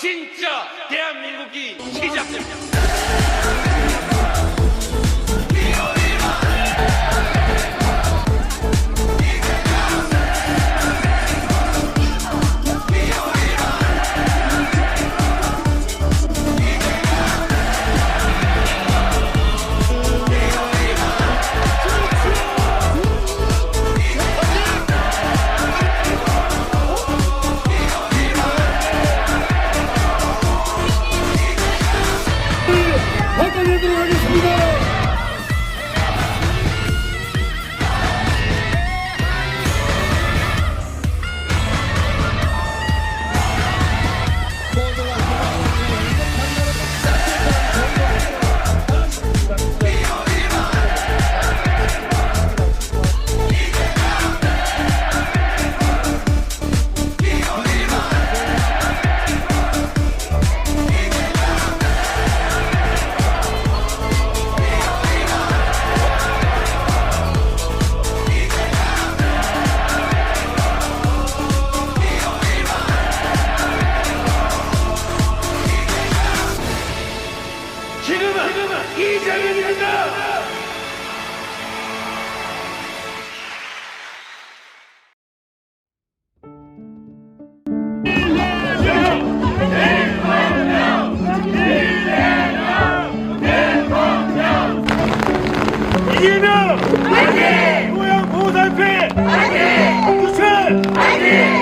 진짜 대한민국이 시작됩니다. 이장입니다. 이재명! 화이팅! 노양 보살피! 화이팅! 화이팅!